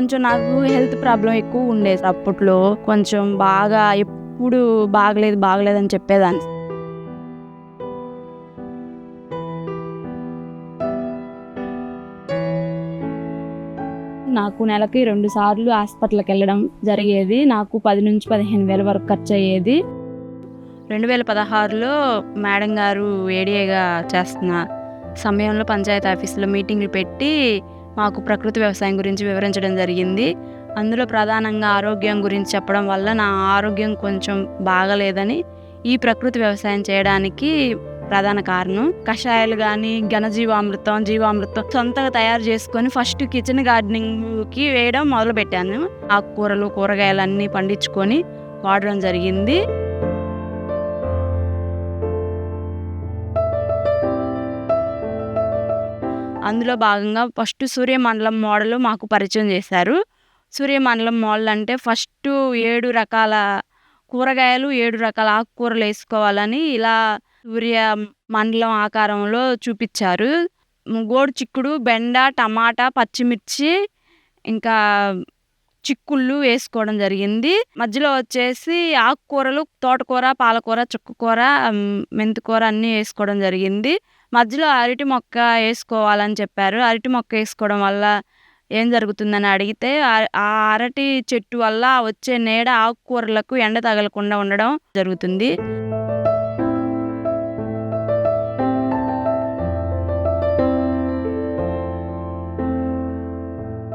కొంచెం నాకు health problem ఎక్కువ ఉండేది అప్పట్లో. కొంచెం బాగా ఎప్పుడు బాగలేదు బాగలేదు అని చెప్పేదాన్ని. నాకు నెలకి రెండు సార్లు హాస్పిటల్కి వెళ్ళడం జరిగేది. నాకు పది నుంచి పదిహేను వేల వరకు ఖర్చు అయ్యేది. రెండు వేల పదహారులో మేడం గారు ఏడీఏగా చేస్తున్న సమయంలో పంచాయతీ ఆఫీసులో మీటింగ్లు పెట్టి మాకు ప్రకృతి వ్యవసాయం గురించి వివరించడం జరిగింది. అందులో ప్రధానంగా ఆరోగ్యం గురించి చెప్పడం వల్ల నా ఆరోగ్యం కొంచెం బాగలేదని ఈ ప్రకృతి వ్యవసాయం చేయడానికి ప్రధాన కారణం. కషాయాలు కానీ ఘనజీవామృతం జీవామృతం సొంతగా తయారు చేసుకొని ఫస్ట్ కిచెన్ గార్డెనింగ్కి వేయడం మొదలుపెట్టాను. ఆకుకూరలు కూరగాయలు అన్నీ పండించుకొని వాడడం జరిగింది. అందులో భాగంగా ఫస్ట్ సూర్యమండలం మోడల్ మాకు పరిచయం చేశారు. సూర్యమండలం మోడల్ అంటే ఫస్ట్ ఏడు రకాల కూరగాయలు ఏడు రకాల ఆకుకూరలు వేసుకోవాలని ఇలా సూర్య మండలం ఆకారంలో చూపించారు. గోడు చిక్కుడు బెండ టమాటా పచ్చిమిర్చి ఇంకా చిక్కుళ్ళు వేసుకోవడం జరిగింది. మధ్యలో వచ్చేసి ఆకుకూరలు తోటకూర పాలకూర చుక్కకూర మెంతికూర అన్నీ వేసుకోవడం జరిగింది. మధ్యలో అరటి మొక్క వేసుకోవాలని చెప్పారు. అరటి మొక్క వేసుకోవడం వల్ల ఏం జరుగుతుందని అడిగితే ఆ- అరటి చెట్టు వల్ల వచ్చే నీడ ఆకుకూరలకు ఎండ తగలకుండా ఉండడం జరుగుతుంది.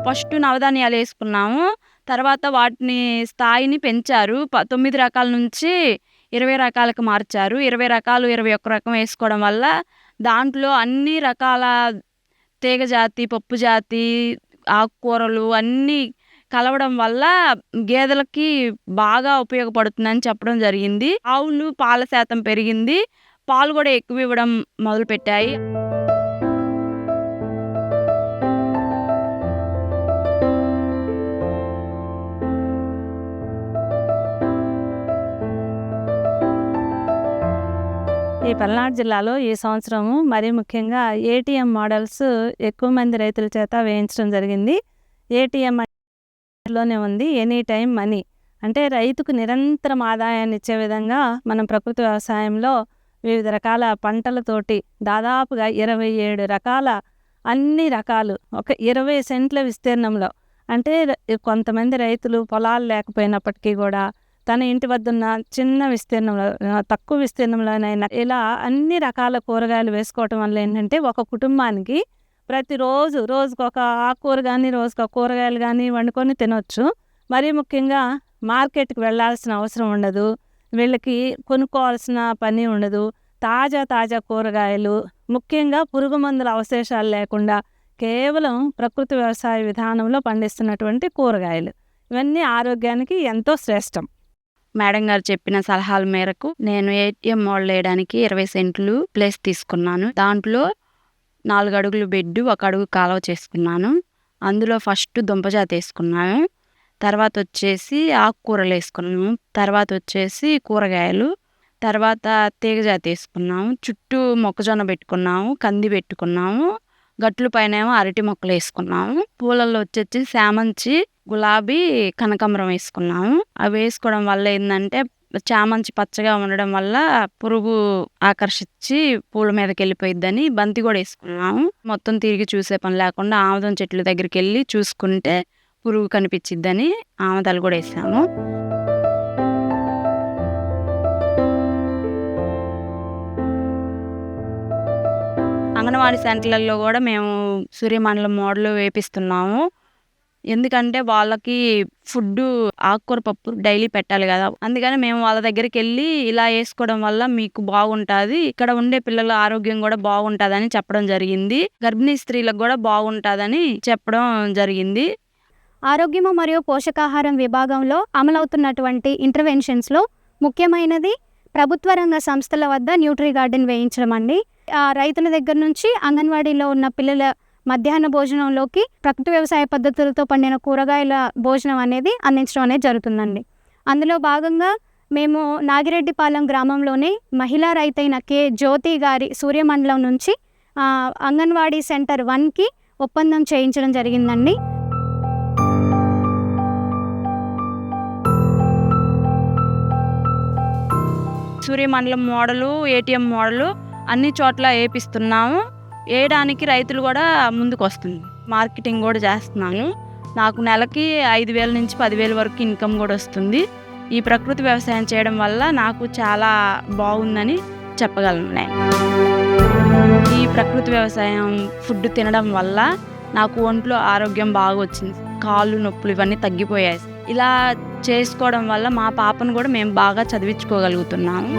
ఫస్ట్ నవధాన్యాలు వేసుకున్నాము. తర్వాత వాటిని స్థాయిని పెంచారు. ప- తొమ్మిది రకాల నుంచి ఇరవై రకాలకు మార్చారు. ఇరవై రకాలు ఇరవై ఒక్క రకం వేసుకోవడం వల్ల దాంట్లో అన్ని రకాల తీగ జాతి పప్పు జాతి ఆకుకూరలు అన్నీ కలవడం వల్ల గేదెలకి బాగా ఉపయోగపడుతుందని చెప్పడం జరిగింది. ఆవులు పాల శాతం పెరిగింది. పాలు కూడా ఎక్కువ ఇవ్వడం మొదలుపెట్టాయి. పల్నాడు జిల్లాలో ఈ సంవత్సరము మరీ ముఖ్యంగా ఏటీఎం మోడల్స్ ఎక్కువ మంది రైతుల చేత వేయించడం జరిగింది. ఏటీఎం లోనే ఉంది ఎనీ టైం మనీ అంటే రైతుకు నిరంతరం ఆదాయాన్ని ఇచ్చే విధంగా మనం ప్రకృతి వ్యవసాయంలో వివిధ రకాల పంటలతోటి దాదాపుగా ఇరవై ఏడు రకాల అన్ని రకాలు ఒక ఇరవై సెంట్ల విస్తీర్ణంలో. అంటే కొంతమంది రైతులు పొలాలు లేకపోయినప్పటికీ కూడా తన ఇంటి వద్ద ఉన్న చిన్న విస్తీర్ణంలో తక్కువ విస్తీర్ణంలోనైనా ఇలా అన్ని రకాల కూరగాయలు వేసుకోవటం వల్ల ఏంటంటే ఒక కుటుంబానికి ప్రతిరోజు రోజుకు ఒక ఆకుకూర కానీ రోజుకు ఒక కూరగాయలు కానీ వండుకొని తినొచ్చు. మరీ ముఖ్యంగా మార్కెట్కి వెళ్ళాల్సిన అవసరం ఉండదు. వీళ్ళకి కొనుక్కోవాల్సిన పని ఉండదు. తాజా తాజా కూరగాయలు ముఖ్యంగా పురుగు మందుల అవశేషాలు లేకుండా కేవలం ప్రకృతి వ్యవసాయ విధానంలో పండిస్తున్నటువంటి కూరగాయలు. ఇవన్నీ ఆరోగ్యానికి ఎంతో శ్రేష్టం. మేడం గారు చెప్పిన సలహాల మేరకు నేను ఏటీఎం మోడల్ వేయడానికి ఇరవై సెంట్లు ప్లేస్ తీసుకున్నాను. దాంట్లో నాలుగు అడుగులు బెడ్ ఒక అడుగు కాలువ చేసుకున్నాను. అందులో ఫస్ట్ దుంపజాతి వేసుకున్నాను. తర్వాత వచ్చేసి ఆకుకూరలు వేసుకున్నాము తర్వాత వచ్చేసి కూరగాయలు. తర్వాత తీగజాతి వేసుకున్నాము. చుట్టూ మొక్కజొన్న పెట్టుకున్నాము. కంది పెట్టుకున్నాము. గట్లు పైన ఏమో అరటి మొక్కలు వేసుకున్నాము. పూలలో వచ్చేసి శామంచి గులాబీ కనకాంబరం వేసుకున్నాము. అవి వేసుకోవడం వల్ల ఏంటంటే చామంచి పచ్చగా ఉండడం వల్ల పురుగు ఆకర్షించి పూల మీదకి వెళ్ళిపోయిద్దని బంతి కూడా వేసుకున్నాము. మొత్తం తిరిగి చూసే పని లేకుండా ఆముదం చెట్ల దగ్గరికి వెళ్ళి చూసుకుంటే పురుగు కనిపించిద్దని ఆమదాలు కూడా వేసాము. అంగన్వాడీ సెంటర్లలో కూడా మేము సూర్యమండలం మోడల్ వేపిస్తున్నాము. ఎందుకంటే వాళ్ళకి ఫుడ్ ఆకుకూర పప్పు డైలీ పెట్టాలి కదా. అందుకని మేము వాళ్ళ దగ్గరికి వెళ్ళి ఇలా వేసుకోవడం వల్ల మీకు బాగుంటుంది. ఇక్కడ ఉండే పిల్లల ఆరోగ్యం కూడా బాగుంటుందని చెప్పడం జరిగింది. గర్భిణీ స్త్రీలకు కూడా బాగుంటుందని చెప్పడం జరిగింది. ఆరోగ్యము మరియు పోషకాహారం విభాగంలో అమలవుతున్నటువంటి ఇంటర్వెన్షన్స్లో ముఖ్యమైనది ప్రభుత్వ రంగ సంస్థల వద్ద న్యూట్రీ గార్డెన్ వేయించడం అండి. రైతుల దగ్గర నుంచి అంగన్వాడీలో ఉన్న పిల్లల మధ్యాహ్న భోజనంలోకి ప్రకృతి వ్యవసాయ పద్ధతులతో పండిన కూరగాయల భోజనం అనేది అందించడం అనేది జరుగుతుందండి. అందులో భాగంగా మేము నాగిరెడ్డిపాలెం గ్రామంలోని మహిళా రైతైన కె. జ్యోతి గారి సూర్యమండలం నుంచి అంగన్వాడీ సెంటర్ వన్కి ఒప్పందం చేయించడం జరిగిందండి. సూర్యమండలం మోడలు ఏటీఎం మోడలు అన్ని చోట్ల వేపిస్తున్నాము వేయడానికి రైతులు కూడా ముందుకు వస్తుంది మార్కెటింగ్ కూడా చేస్తున్నాను. నాకు నెలకి ఐదు వేల నుంచి పదివేల వరకు ఇన్కమ్ కూడా వస్తుంది. ఈ ప్రకృతి వ్యవసాయం చేయడం వల్ల నాకు చాలా బాగుందని చెప్పగలను నేను. ఈ ప్రకృతి వ్యవసాయం ఫుడ్ తినడం వల్ల నాకు ఒంట్లో ఆరోగ్యం బాగా వచ్చింది. కాళ్ళు నొప్పులు ఇవన్నీ తగ్గిపోయాయి. ఇలా చేసుకోవడం వల్ల మా పాపను కూడా మేము బాగా చదివించుకోగలుగుతున్నాము.